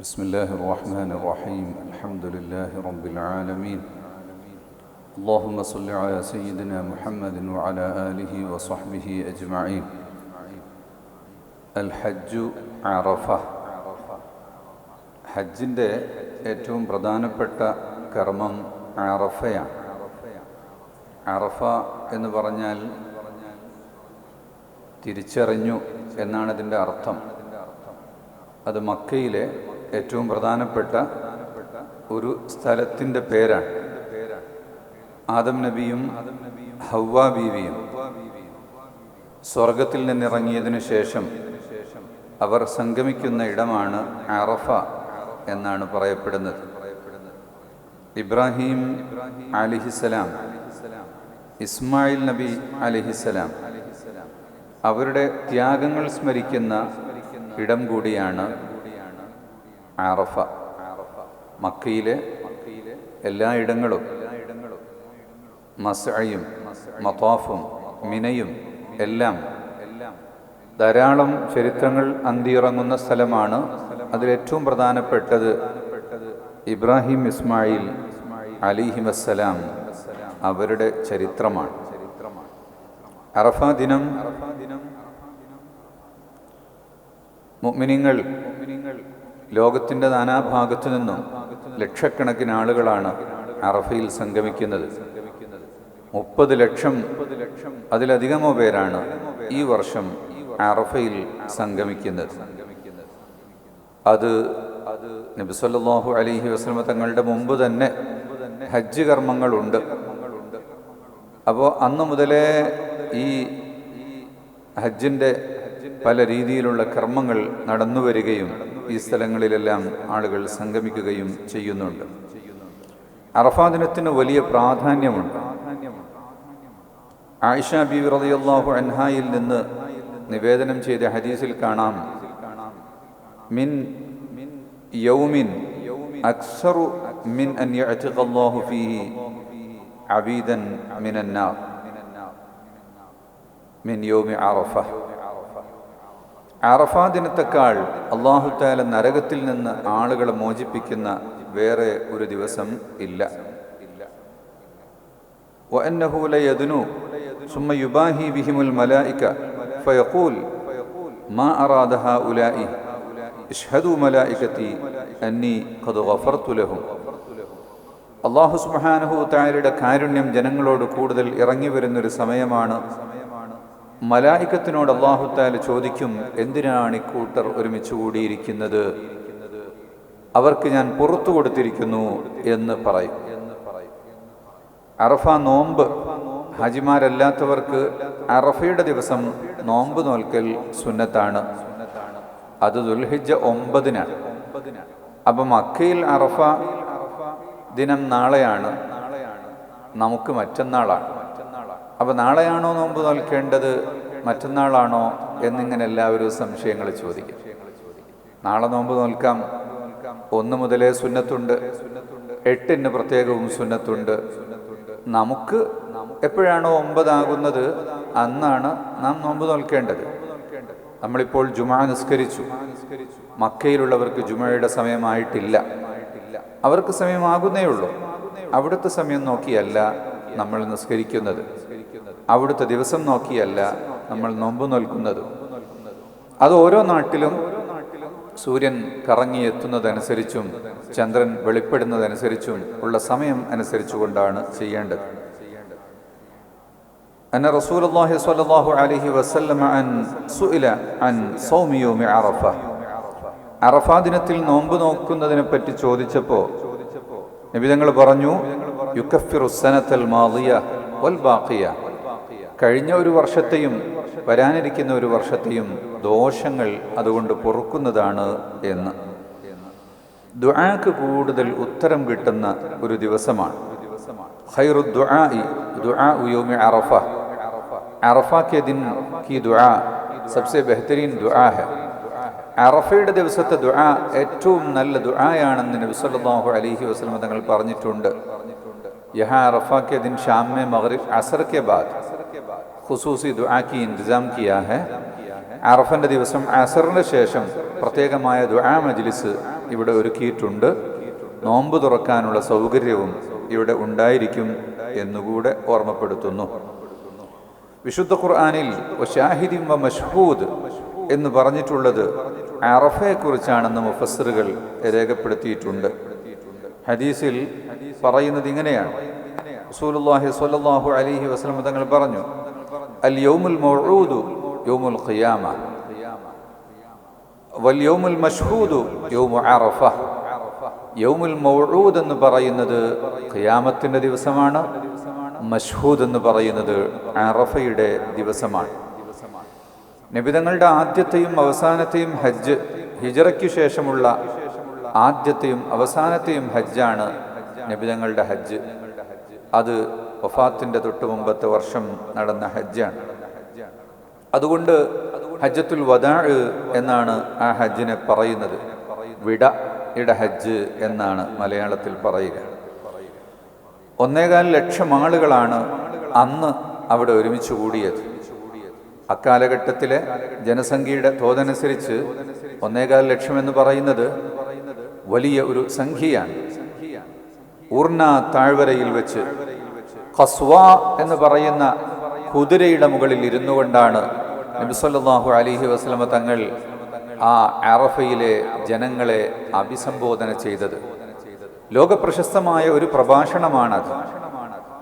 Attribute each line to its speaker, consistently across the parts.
Speaker 1: بسم الله الرحمن الرحيم الحمد لله رب العالمين اللهم صل على سيدنا محمد وعلى آله وصحبه أجمعين الحج عرفة ഹജ്ജിൻ്റെ ഏറ്റവും പ്രധാനപ്പെട്ട കർമ്മം അറഫയാണ് അറഫ എന്ന് പറഞ്ഞാൽ തിരിച്ചറിഞ്ഞു എന്നാണ് ഇതിൻ്റെ അർത്ഥം അത് മക്കയിലെ ഏറ്റവും പ്രധാനപ്പെട്ട ഒരു സ്ഥലത്തിന്റെ പേരാണ്. ആദം നബിയും ഹവ്വ ബീവിയും സ്വർഗത്തിൽ നിന്നിറങ്ങിയതിനു ശേഷം അവർ സംഗമിക്കുന്ന ഇടമാണ് അറഫ എന്നാണ് പറയപ്പെടുന്നത്. ഇബ്രാഹിം അലിഹിസലാം ഇസ്മായിൽ നബി അലിഹിസലാം അവരുടെ ത്യാഗങ്ങൾ സ്മരിക്കുന്ന ഇടം കൂടിയാണ് ആറഫ മക്കയിലെ എല്ലായിടങ്ങളും മസയും മത്താഫും മിനയും എല്ലാം ധാരാളം ചരിത്രങ്ങൾ അന്തിയിറങ്ങുന്ന സ്ഥലമാണ്. അതിലേറ്റവും പ്രധാനപ്പെട്ടത് ഇബ്രാഹിം ഇസ്മായിൽ അലിഹിമസ്സലാം അവരുടെ ചരിത്രമാണ്. അറഫ ദിനം മുഅ്മിനീങ്ങൾ ലോകത്തിന്റെ നാനാഭാഗത്തു നിന്നും ലക്ഷക്കണക്കിന് ആളുകളാണ് അറഫയിൽ സംഗമിക്കുന്നത്. മുപ്പത് ലക്ഷം അതിലധികമോ പേരാണ് ഈ വർഷം അറഫയിൽ സംഗമിക്കുന്നത്. അത് നബിസ്വല്ലാഹു അലൈഹി വസ്ലമ തങ്ങളുടെ മുമ്പ് തന്നെ ഹജ്ജ് കർമ്മങ്ങളുണ്ട്. അപ്പോൾ അന്ന് മുതലേ ഈ ഹജ്ജിന്റെ പല രീതിയിലുള്ള കർമ്മങ്ങൾ നടന്നു വരികയും ഈ സ്ഥലങ്ങളിലെല്ലാം ആളുകൾ സംഗമിക്കുകയും ചെയ്യുന്നുണ്ട്. അറഫാ ദിനത്തിന് വലിയ പ്രാധാന്യമുണ്ട്. ആയിഷ ബി റളിയല്ലാഹു അൻഹായിൽ നിന്ന് നിവേദനം ചെയ്ത ഹദീസിൽ കാണാം. മിൻ യൗമിൻ അക്സറു മിൻ ഫീഹി അബീദൻ മിൻ യൗമി അറഫ. അറഫാ ദിനത്തെക്കാൾ അള്ളാഹു താല നരകത്തിൽ നിന്ന് ആളുകളെ മോചിപ്പിക്കുന്ന വേറെ ഒരു ദിവസം ഇല്ല وأنه ليدنو ثم يباهي بهم الملائكة فيقول ما أراد هؤلاء اشهدوا ملائكتي أني قد غفرت لهم അള്ളാഹു സുബാനഹു തായരുടെ കാരുണ്യം ജനങ്ങളോട് കൂടുതൽ ഇറങ്ങി വരുന്നൊരു സമയമാണ് മലായിക്കത്തിനോട് അള്ളാഹുത്താൽ ചോദിക്കും എന്തിനാണ് ഇക്കൂട്ടർ ഒരുമിച്ച് കൂടിയിരിക്കുന്നത്? അവർക്ക് ഞാൻ പുറത്തു കൊടുത്തിരിക്കുന്നു എന്ന് പറയും. അറഫ നോമ്പ് ഹജിമാരല്ലാത്തവർക്ക് അറഫയുടെ ദിവസം നോമ്പ് നോൽക്കൽ സുന്നത്താണ്. അത് ദുൽഹിജ ഒമ്പതിനാണ്. അപ്പൊ മക്കയിൽ അറഫ ദിനം നാളെയാണ്. നമുക്ക് മറ്റന്നാളാണ്. അപ്പൊ നാളെയാണോ നോമ്പ് നോൽക്കേണ്ടത്? മറ്റന്നാളാണോ? എന്നിങ്ങനെ എല്ലാവരും സംശയങ്ങൾ ചോദിക്കും. നാളെ നോമ്പ് നോൽക്കാം. ഒന്ന് മുതലേ സുന്നത്തുണ്ട്. എട്ടിന് പ്രത്യേകവും സുന്നത്തുണ്ട്. നമുക്ക് എപ്പോഴാണോ ഒമ്പതാകുന്നത്? അന്നാണ് നാം നോമ്പ് നോൽക്കേണ്ടത്. നമ്മളിപ്പോൾ ജുമാ നിസ്കരിച്ചു. മക്കയിലുള്ളവർക്ക് ജുമയുടെ സമയമായിട്ടില്ല. അവർക്ക് സമയമാകുന്നേ ഉള്ളൂ. അവിടുത്തെ സമയം നോക്കിയല്ല നമ്മൾ നിസ്കരിക്കുന്നത്. അവിടുത്തെ ദിവസം നോക്കിയല്ല നമ്മൾ നോമ്പ് നോൽക്കുന്നത് അത് ഓരോ നാട്ടിലും സൂര്യൻ കറങ്ങിയെത്തുന്നതനുസരിച്ചും ചന്ദ്രൻ വെളിപ്പെടുന്നതനുസരിച്ചും ഉള്ള സമയം അനുസരിച്ചുകൊണ്ടാണ് ചെയ്യേണ്ടത് أن رسول الله صلى الله عليه وسلم عن سئل عن صوم يوم عرفة അറഫാ ദിനത്തിൽ നോമ്പ് നോക്കുന്നതിനെ പറ്റി ചോദിച്ചപ്പോൾ നിബിതങ്ങൾ പറഞ്ഞു യുക്കഫിറു സനത്തൽ മാളിയ വൽ ബാക്കിയ കഴിഞ്ഞ ഒരു വർഷത്തെയും വരാനിരിക്കുന്ന ഒരു വർഷത്തെയും ദോഷങ്ങൾ അതുകൊണ്ട് പൊറുക്കുന്നതാണ് എന്ന്. ദുആക്ക് കൂടുതൽ ഉത്തരം കിട്ടുന്ന ഒരു ദിവസമാണ്. ഖൈറു ദ്വാഇ ദ്വാ യോമി അറഫ. അറഫ ദിൻ കി ദ്വാ സബ്സെ ബെഹത്തരീൻ ദ്വാ അറഫയുടെ ദിവസത്തെ ദുആ ഏറ്റവും നല്ല ദുആയാണെന്ന് നബി സല്ലല്ലാഹു അലൈഹി വസല്ലം തങ്ങൾ പറഞ്ഞിട്ടുണ്ട്. യഹ അറഫ ദിൻ ഷാം മെ മഗ്രിബ് അസർ കെ ബാദ്. ഖുസൂസി ദുആക്കി ഇൻതസാം കിയാ ഹെ. അറഫന്റെ ദിവസം അസറിന് ശേഷം പ്രത്യേകമായ ദുആ മജ്ലിസ് ഇവിടെ ഒരുക്കിയിട്ടുണ്ട്. നോമ്പ് തുറക്കാനുള്ള സൗകര്യവും ഇവിടെ ഉണ്ടായിരിക്കും എന്നുകൂടെ ഓർമ്മപ്പെടുത്തുന്നു. വിശുദ്ധ ഖുർആാനിൽ ഷാഹിദിം വ മഷ്ഹൂദ് എന്ന് പറഞ്ഞിട്ടുള്ളത് അറഫയെക്കുറിച്ചാണെന്ന് മുഫസ്സറുകൾ രേഖപ്പെടുത്തിയിട്ടുണ്ട്. ഹദീസിൽ പറയുന്നത് ഇങ്ങനെയാണ്. റസൂലുള്ളാഹി സ്വല്ലല്ലാഹു അലൈഹി വസല്ലം തങ്ങൾ പറഞ്ഞു അൽ യൗമുൽ മൗഊദു യൗമുൽ ഖിയാമ വൽ യൗമുൽ മഷ്ഹൂദു യൗമു യൗമുൽ മൗഊദ് എന്ന് പറയുന്നത് ഖിയാമത്തിന്റെ ദിവസമാണ്. മഷ്ഹൂദ് എന്ന് പറയുന്നത് അറഫയുടെ ദിവസമാണ്. നബിതങ്ങളുടെ ആദ്യത്തെയും അവസാനത്തെയും ഹജ്ജ് ഹിജറയ്ക്ക് ശേഷമുള്ള ആദ്യത്തെയും അവസാനത്തെയും ഹജ്ജാണ് നബിതങ്ങളുടെ ഹജ്ജ്. അത് വഫാത്തിന്റെ തൊട്ട് മുമ്പത്തെ വർഷം നടന്ന ഹജ്ജാണ്. അതുകൊണ്ട് ഹജ്ജത്തുൽ വദാ എന്നാണ് ആ ഹജ്ജിനെ പറയുന്നത്. വിട ഇട ഹജ്ജ് എന്നാണ് മലയാളത്തിൽ പറയുക. ഒന്നേകാൽ ലക്ഷം ആളുകളാണ് അന്ന് അവിടെ ഒരുമിച്ച് കൂടിയത്. അക്കാലഘട്ടത്തിലെ ജനസംഖ്യയുടെ തോതനുസരിച്ച് ഒന്നേകാൽ ലക്ഷം എന്ന് പറയുന്നത് വലിയ ഒരു സംഖ്യയാണ്. ഊർണ താഴ്വരയിൽ വെച്ച് ഖസ്വ എന്ന് പറയുന്ന കുതിരയുടെ മുകളിൽ ഇരുന്നു കൊണ്ടാണ് നബിസല്ലാഹു അലിഹി വസ്ലമ തങ്ങൾ ആ അറഫയിലെ ജനങ്ങളെ അഭിസംബോധന ചെയ്തത്. ലോകപ്രശസ്തമായ ഒരു പ്രഭാഷണമാണത്.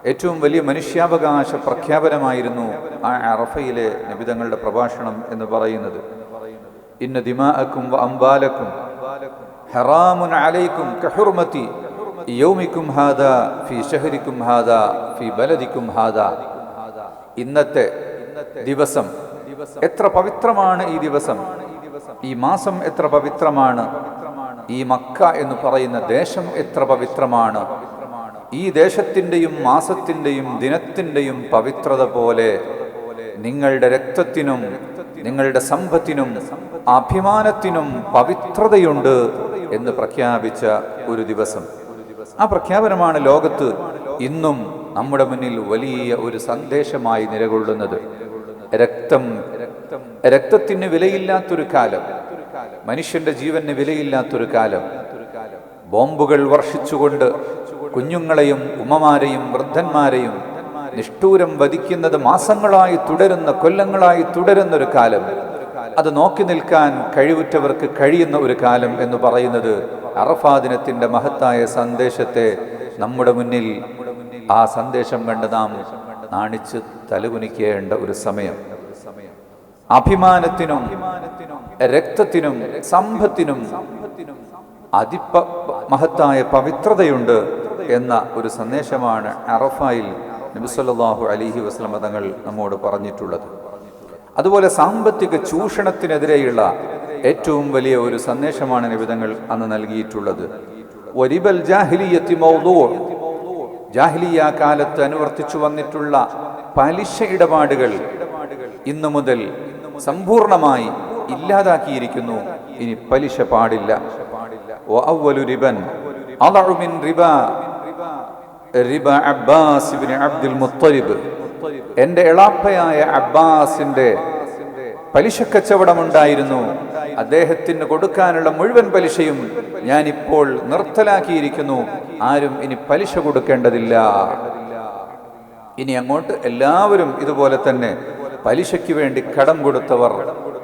Speaker 1: ഏറ്റവും വലിയ മനുഷ്യാവകാശ പ്രഖ്യാപനമായിരുന്നു ആ അറഫയിലെ നബിതങ്ങളുടെ പ്രഭാഷണം എന്ന് പറയുന്നത്. ഇന്ന ദിമാഅക്കും അംബാലക്കും ഹറാമുൻ അലൈക്കും കഹുർമതി യൗമിക്കും ഹാദ ഫി ഷഹരിക്കും ഹാദ ഫി ബലദിക്കും ഹാദ. ഇന്നത്തെ ദിവസം എത്ര പവിത്രമാണ് ഈ ദിവസം? ഈ മാസം എത്ര പവിത്രമാണ്? ഈ മക്ക എന്ന് പറയുന്ന ദേശം എത്ര പവിത്രമാണ്? ഈ ദേശത്തിന്റെയും മാസത്തിന്റെയും ദിനത്തിന്റെയും പവിത്രത പോലെ നിങ്ങളുടെ രക്തത്തിനും നിങ്ങളുടെ സമ്പത്തിനും അഭിമാനത്തിനും പവിത്രതയുണ്ട് എന്ന് പ്രഖ്യാപിച്ച ഒരു ദിവസം. ആ പ്രഖ്യാപനമാണ് ലോകത്ത് ഇന്നും നമ്മുടെ മുന്നിൽ വലിയ ഒരു സന്ദേശമായി നിലകൊള്ളുന്നത്. രക്തം രക്തത്തിന് വിലയില്ലാത്തൊരു കാലം മനുഷ്യന്റെ ജീവന് വിലയില്ലാത്തൊരു കാലം. ബോംബുകൾ വർഷിച്ചുകൊണ്ട് കുഞ്ഞുങ്ങളെയും ഉമ്മമാരെയും വൃദ്ധന്മാരെയും നിഷ്ഠൂരം വധിക്കുന്നത് മാസങ്ങളായി തുടരുന്ന കൊല്ലങ്ങളായി തുടരുന്ന ഒരു കാലം. അത് നോക്കി നിൽക്കാൻ കഴിവുറ്റവർക്ക് കഴിയുന്ന ഒരു കാലം എന്ന് പറയുന്നത് അറഫാ ദിനത്തിന്റെ മഹത്തായ സന്ദേശത്തെ നമ്മുടെ മുന്നിൽ ആ സന്ദേശം കണ്ട് നാം നാണിച്ച് തലകുനിക്കേണ്ട ഒരു സമയം. അഭിമാനത്തിനും രക്തത്തിനും സമ്പത്തിനും അതിപ മഹത്തായ പവിത്രതയുണ്ട് എന്ന ഒരു സന്ദേശമാണ് അറഫായിൽ നബിസല്ലാഹു അലിഹി വസ്ലമ തങ്ങൾ നമ്മോട് പറഞ്ഞിട്ടുള്ളത്. അതുപോലെ സാമ്പത്തിക ചൂഷണത്തിനെതിരെയുള്ള ഏറ്റവും വലിയ ഒരു സന്ദേശമാണ് നിബിതങ്ങൾ അന്ന് നൽകിയിട്ടുള്ളത്. ഒരിബൽ ജാഹിലിയത്തി മൗദൂ. ജാഹിലിയ കാലത്ത് അനുവർത്തിച്ചു വന്നിട്ടുള്ള പലിശ ഇടപാടുകൾ ഇന്നു മുതൽ സമ്പൂർണമായി ഇല്ലാതാക്കിയിരിക്കുന്നു. ഇനി പലിശ പാടില്ല. റിബൻ. റിബ. Abbas Abdul Muttalib. എളാപ്പയായ അബ്ബാസിന്റെ പലിശ കച്ചവടമുണ്ടായിരുന്നു അദ്ദേഹത്തിന് കൊടുക്കാനുള്ള മുഴുവൻ പലിശയും ഞാൻ ഇപ്പോൾ നിർത്തലാക്കിയിരിക്കുന്നു. ആരും ഇനി പലിശ കൊടുക്കേണ്ടതില്ല. ഇനി അങ്ങോട്ട് എല്ലാവരും ഇതുപോലെ തന്നെ പലിശയ്ക്ക് വേണ്ടി കടം കൊടുത്തവർ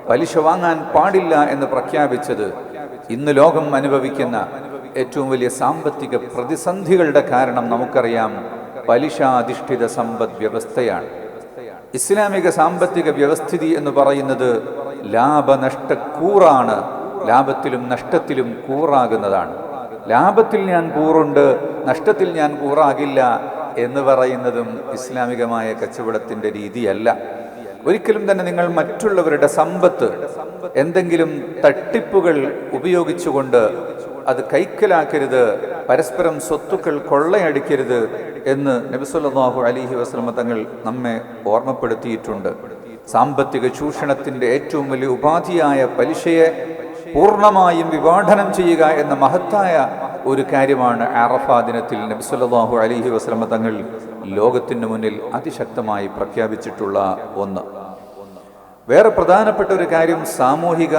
Speaker 1: പലിശ വാങ്ങാൻ പാടില്ല എന്ന് പ്രഖ്യാപിച്ചത് ഇന്ന് ലോകം അനുഭവിക്കുന്ന ഏറ്റവും വലിയ സാമ്പത്തിക പ്രതിസന്ധികളുടെ കാരണം നമുക്കറിയാം. പലിശാധിഷ്ഠിത സമ്പദ് വ്യവസ്ഥയാണ് ഇസ്ലാമിക സാമ്പത്തിക വ്യവസ്ഥിതി എന്ന് പറയുന്നത് ലാഭനഷ്ടക്കൂറാണ്. ലാഭത്തിലും നഷ്ടത്തിലും കൂറാകുന്നതാണ്. ലാഭത്തിൽ ഞാൻ കൂറുണ്ട് നഷ്ടത്തിൽ ഞാൻ കൂറാകില്ല എന്ന് പറയുന്നതും ഇസ്ലാമികമായ കച്ചവടത്തിന്റെ രീതിയല്ല. ഒരിക്കലും തന്നെ നിങ്ങൾ മറ്റുള്ളവരുടെ സമ്പത്ത് എന്തെങ്കിലും തട്ടിപ്പുകൾ ഉപയോഗിച്ചുകൊണ്ട് അത് കൈക്കലാക്കരുത് പരസ്പരം സ്വത്തുക്കൾ കൊള്ളയടിക്കരുത് എന്ന് നബിസുല്ലാഹു അലിഹി വസ്ലമ തങ്ങൾ നമ്മെ ഓർമ്മപ്പെടുത്തിയിട്ടുണ്ട്. സാമ്പത്തിക ചൂഷണത്തിന്റെ ഏറ്റവും വലിയ ഉപാധിയായ പലിശയെ പൂർണമായും വിവാഹനം ചെയ്യുക എന്ന മഹത്തായ ഒരു കാര്യമാണ് ആറഫാ ദിനത്തിൽ നബിസുല്ലാഹു അലിഹി വസ്ലമ തങ്ങൾ ലോകത്തിന് മുന്നിൽ അതിശക്തമായി പ്രഖ്യാപിച്ചിട്ടുള്ള ഒന്ന്. വേറെ പ്രധാനപ്പെട്ട ഒരു കാര്യം സാമൂഹിക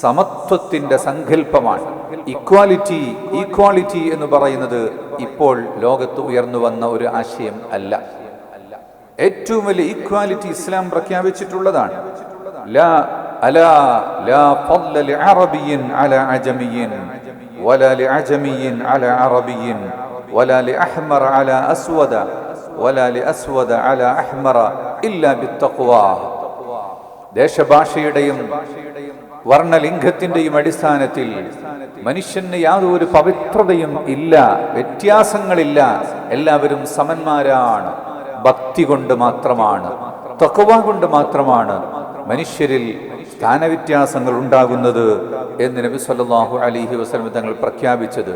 Speaker 1: സമത്വത്തിന്റെ സങ്കല്പമാണ്. ഇക്വാലിറ്റി ഈക്വാലിറ്റി എന്ന് പറയുന്നത് ഇപ്പോൾ ലോകത്ത് ഉയർന്നു വന്ന ഒരു ആശയം അല്ല. ഏറ്റവും വലിയ ഈക്വാലിറ്റി ഇസ്ലാം പ്രഖ്യാപിച്ചിട്ടുള്ളതാണ്. ലാ ലാ ദേശഭാഷയുടെയും വർണലിംഗത്തിന്റെയും അടിസ്ഥാനത്തിൽ മനുഷ്യന് യാതൊരു പവിത്രതയും ഇല്ല വ്യത്യാസങ്ങളില്ല. എല്ലാവരും സമന്മാരാണ്. ഭക്തി കൊണ്ട് മാത്രമാണ്. തക്കവ കൊണ്ട് മാത്രമാണ് മനുഷ്യരിൽ സ്ഥാനവ്യത്യാസങ്ങൾ ഉണ്ടാകുന്നത് എന്ന് നബി സല്ലാഹു അലിഹി വസല്ലം തങ്ങൾ പ്രഖ്യാപിച്ചത്.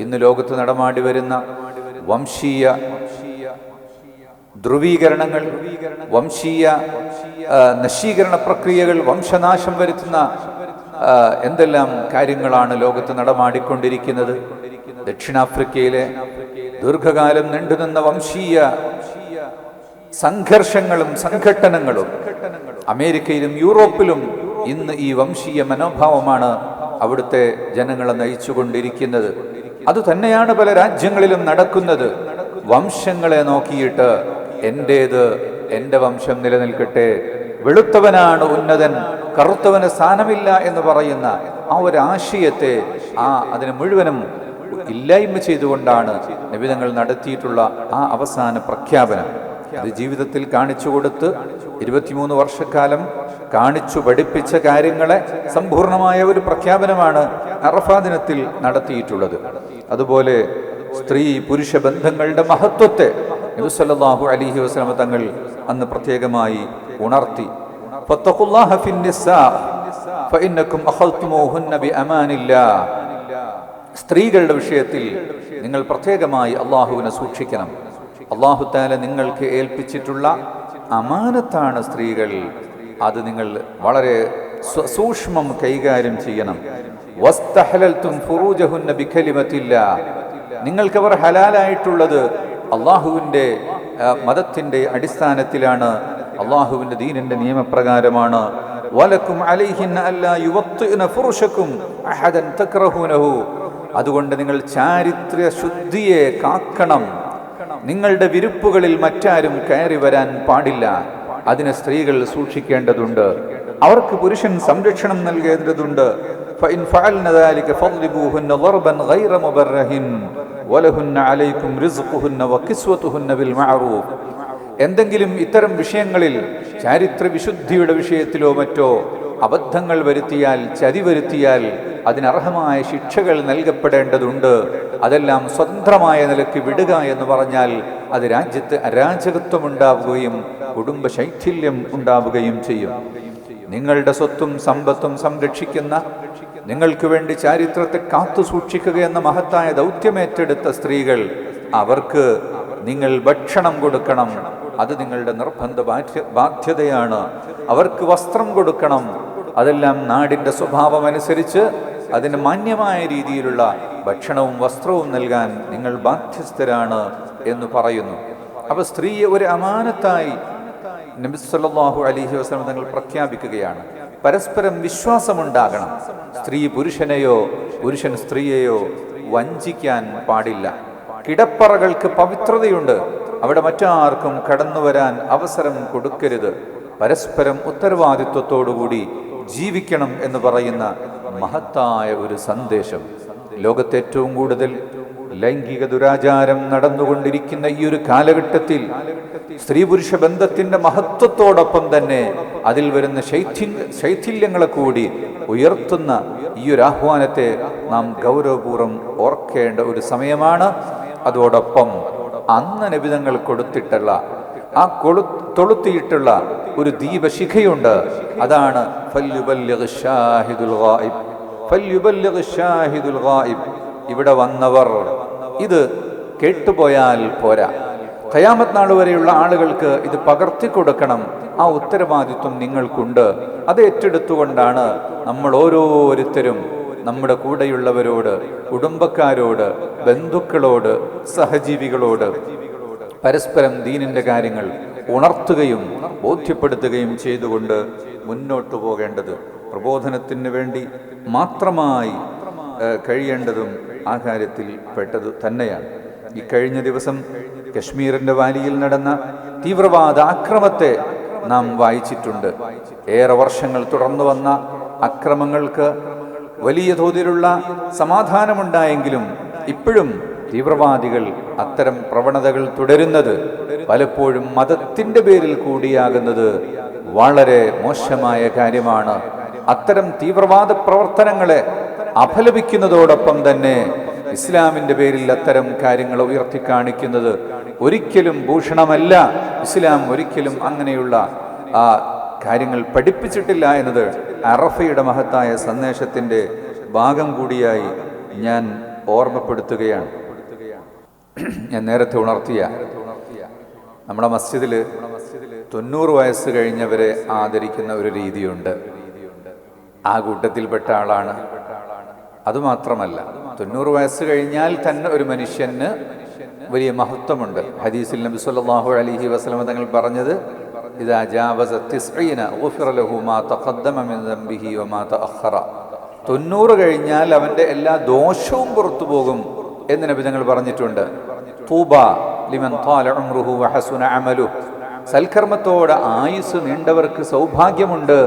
Speaker 1: ഇന്ന് ലോകത്ത് നടമാടി വരുന്ന വംശീയ ധ്രുവീകരണങ്ങൾ വംശീയ നശീകരണ പ്രക്രിയകൾ വംശനാശം വരുത്തുന്ന എന്തെല്ലാം കാര്യങ്ങളാണ് ലോകത്ത് നടമാടിക്കൊണ്ടിരിക്കുന്നത്? ദക്ഷിണാഫ്രിക്കയിലെ ദീർഘകാലം നീണ്ടുനിന്ന വംശീയ സംഘർഷങ്ങളും സംഘട്ടനങ്ങളും അമേരിക്കയിലും യൂറോപ്പിലും ഇന്ന് ഈ വംശീയ മനോഭാവമാണ് അവിടുത്തെ ജനങ്ങളെ നയിച്ചുകൊണ്ടിരിക്കുന്നത്. അത് തന്നെയാണ് പല രാജ്യങ്ങളിലും നടക്കുന്നത്. വംശങ്ങളെ നോക്കിയിട്ട് എന്റേത് എന്റെ വംശം നിലനിൽക്കട്ടെ. വെളുത്തവനാണ് ഉന്നതൻ കറുത്തവന് സ്ഥാനമില്ല എന്ന് പറയുന്ന ആ ഒരു ആശയത്തെ ആ അതിന് മുഴുവനും ഇല്ലായ്മ ചെയ്തുകൊണ്ടാണ് നിബിധങ്ങൾ നടത്തിയിട്ടുള്ള ആ അവസാന പ്രഖ്യാപനം. അത് ജീവിതത്തിൽ കാണിച്ചു കൊടുത്ത് ഇരുപത്തിമൂന്ന് വർഷക്കാലം കാണിച്ചു പഠിപ്പിച്ച കാര്യങ്ങളെ സമ്പൂർണമായ ഒരു പ്രഖ്യാപനമാണ് അറഫാ ദിനത്തിൽ നടത്തിയിട്ടുള്ളത്. അതുപോലെ സ്ത്രീ പുരുഷ ബന്ധങ്ങളുടെ മഹത്വത്തെ നബിസല്ലാഹു അലിഹി വസ്ലമ തങ്ങൾ അന്ന് പ്രത്യേകമായി ഉണർത്തി സ്ത്രീകളുടെ വിഷയത്തിൽ നിങ്ങൾ പ്രത്യേകമായി അള്ളാഹുവിനെ സൂക്ഷിക്കണം. അള്ളാഹു താല നിങ്ങൾക്ക് ഏൽപ്പിച്ചിട്ടുള്ള അമാനത്താണ് സ്ത്രീകൾ. അത് നിങ്ങൾ വളരെ സൂക്ഷ്മം കൈകാര്യം ചെയ്യണം. നിങ്ങൾക്ക് അവർ ഹലാലായിട്ടുള്ളത് അള്ളാഹുവിന്റെ മതത്തിന്റെ അടിസ്ഥാനത്തിലാണ് അള്ളാഹുവിന്റെ ദീനിന്റെ നിയമപ്രകാരമാണ്. വലക്കും അഹദൻ അതുകൊണ്ട് നിങ്ങൾ ചാരിത്ര ശുദ്ധിയെ കാക്കണം. നിങ്ങളുടെ വിരുപ്പുകളിൽ മറ്റാരും കയറി വരാൻ പാടില്ല. അതിന് സ്ത്രീകൾ സൂക്ഷിക്കേണ്ടതുണ്ട്. അവർക്ക് പുരുഷൻ സംരക്ഷണം നൽകേണ്ടതുണ്ട്. فإن فعلن ذلك فاضربوهن ضربا غير مبرح ولهن عليكم رزقهن وكسوتهن بالمعروف എന്തെങ്കിലും ഇത്തരം വിഷയങ്ങളിൽ ചാരിത്ര വിശുദ്ധിയുടെ വിഷയത്തിലോ മറ്റോ അബദ്ധങ്ങൾ വരുത്തിയാൽ ചതി വരുത്തിയാൽ അതിനർഹമായ ശിക്ഷകൾ നൽകപ്പെടേണ്ടതുണ്ട് അതെല്ലാം സ്വതന്ത്രമായ നിലയ്ക്ക് വിടുക എന്ന് പറഞ്ഞാൽ അത് രാജ്യത്ത് അരാജകത്വം ഉണ്ടാവുകയും കുടുംബ ശൈഥില്യം ഉണ്ടാവുകയും ചെയ്യും നിങ്ങളുടെ സ്വത്തും സമ്പത്തും സംരക്ഷിക്കുന്ന നിങ്ങൾക്ക് വേണ്ടി ചാരിത്രത്തെ കാത്തു സൂക്ഷിക്കുക എന്ന മഹത്തായ ദൗത്യമേറ്റെടുത്ത സ്ത്രീകൾ അവർക്ക് നിങ്ങൾ ഭക്ഷണം കൊടുക്കണം. അത് നിങ്ങളുടെ നിർബന്ധ ബാധ്യതയാണ്. അവർക്ക് വസ്ത്രം കൊടുക്കണം. അതെല്ലാം നാടിന്റെ സ്വഭാവം അനുസരിച്ച് അതിന് മാന്യമായ രീതിയിലുള്ള ഭക്ഷണവും വസ്ത്രവും നൽകാൻ നിങ്ങൾ ബാധ്യസ്ഥരാണ് എന്ന് പറയുന്നു. അപ്പൊ സ്ത്രീയെ ഒരു അമാനത്തായി നബി സല്ലല്ലാഹു അലൈഹി വസല്ലം തങ്ങൾ പ്രഖ്യാപിക്കുകയാണ്. പരസ്പരം വിശ്വാസമുണ്ടാകണം. സ്ത്രീ പുരുഷനെയോ പുരുഷൻ സ്ത്രീയെയോ വഞ്ചിക്കാൻ പാടില്ല. കിടപ്പറകൾക്ക് പവിത്രതയുണ്ട്. അവിടെ മറ്റാർക്കും കടന്നു വരാൻ അവസരം കൊടുക്കരുത്. പരസ്പരം ഉത്തരവാദിത്വത്തോടുകൂടി ജീവിക്കണം എന്ന് പറയുന്ന മഹത്തായ ഒരു സന്ദേശം. ലോകത്തെ ഏറ്റവും കൂടുതൽ ലൈംഗിക ദുരാചാരം നടന്നുകൊണ്ടിരിക്കുന്ന ഈ ഒരു കാലഘട്ടത്തിൽ സ്ത്രീ പുരുഷ ബന്ധത്തിന്റെ മഹത്വത്തോടൊപ്പം തന്നെ അതിൽ വരുന്ന ശൈഥി ശൈഥില്യങ്ങളെ കൂടി ഉയർത്തുന്ന ഈ ഒരു ആഹ്വാനത്തെ നാം ഗൗരവപൂർവം ഓർക്കേണ്ട ഒരു സമയമാണ്. അതോടൊപ്പം അന്ന് നബിതങ്ങൾ കൊടുത്തിട്ടുള്ള ആ കൊളു തൊളുത്തിയിട്ടുള്ള ഒരു ദീപശിഖയുണ്ട്. അതാണ്. ഇവിടെ വന്നവർ ഇത് കേട്ടുപോയാൽ പോരാ. ഖയാമത്ത് നാൾ വരെയുള്ള ആളുകൾക്ക് ഇത് പകർത്തി കൊടുക്കണം. ആ ഉത്തരവാദിത്വം നിങ്ങൾക്കുണ്ട്. അത് ഏറ്റെടുത്തുകൊണ്ടാണ് നമ്മൾ ഓരോരുത്തരും നമ്മുടെ കൂടെയുള്ളവരോട് കുടുംബക്കാരോട് ബന്ധുക്കളോട് സഹജീവികളോട് പരസ്പരം ദീനിന്റെ കാര്യങ്ങൾ ഉണർത്തുകയും ബോധ്യപ്പെടുത്തുകയും ചെയ്തുകൊണ്ട് മുന്നോട്ടു പോകേണ്ടത് പ്രബോധനത്തിന് വേണ്ടി മാത്രമായി കഴിയേണ്ടതും ആ കാര്യത്തിൽ പെട്ടത് തന്നെയാണ്. ഈ കഴിഞ്ഞ ദിവസം കശ്മീരിന്റെ വാലിയിൽ നടന്ന തീവ്രവാദ ആക്രമത്തെ നാം വായിച്ചിട്ടുണ്ട്. ഏറെ വർഷങ്ങൾ തുടർന്നു വന്ന അക്രമങ്ങൾക്ക് വലിയ തോതിലുള്ള സമാധാനമുണ്ടായെങ്കിലും ഇപ്പോഴും തീവ്രവാദികൾ അത്തരം പ്രവണതകൾ തുടരുന്നത് പലപ്പോഴും മതത്തിന്റെ പേരിൽ കൂടിയാകുന്നത് വളരെ മോശമായ കാര്യമാണ്. അത്തരം തീവ്രവാദ പ്രവർത്തനങ്ങളെ അപലപിക്കുന്നതോടൊപ്പം തന്നെ ഇസ്ലാമിന്റെ പേരിൽ അത്തരം കാര്യങ്ങൾ ഉയർത്തി കാണിക്കുന്നത് ഒരിക്കലും ഭൂഷണമല്ല. ഇസ്ലാം ഒരിക്കലും അങ്ങനെയുള്ള ആ കാര്യങ്ങൾ പഠിപ്പിച്ചിട്ടില്ല എന്നത് അറഫയുടെ മഹത്തായ സന്ദേശത്തിന്റെ ഭാഗം കൂടിയായി ഞാൻ ഓർമ്മപ്പെടുത്തുകയാണ്. ഞാൻ നേരത്തെ ഉണർത്തിയ നമ്മുടെ മസ്ജിദിൽ തൊണ്ണൂറ് വയസ്സ് കഴിഞ്ഞവരെ ആദരിക്കുന്ന ഒരു രീതിയുണ്ട്. ആ കൂട്ടത്തിൽപ്പെട്ട ആളാണ് അതുമാത്രമല്ല തൊണ്ണൂറ് വയസ്സ് കഴിഞ്ഞാൽ തന്നെ ഒരു മനുഷ്യന് വലിയ മഹത്വമുണ്ട്. ഹദീസിൽ നബി സല്ലല്ലാഹു അലൈഹി വസ്ലമ തങ്ങൾ പറഞ്ഞത് മാ തഖദ്ദമ മിൻ വമാ തഅഖറ തൊണ്ണൂറ് കഴിഞ്ഞാൽ അവന്റെ എല്ലാ ദോഷവും പുറത്തു പോകും എന്ന് നബി തങ്ങൾ പറഞ്ഞിട്ടുണ്ട്. തൂബ ലിമൻ ഉംറുഹു അമലു സൽക്കർമ്മത്തോടെ ആയുസ് നീണ്ടവർക്ക് സൗഭാഗ്യമുണ്ട്.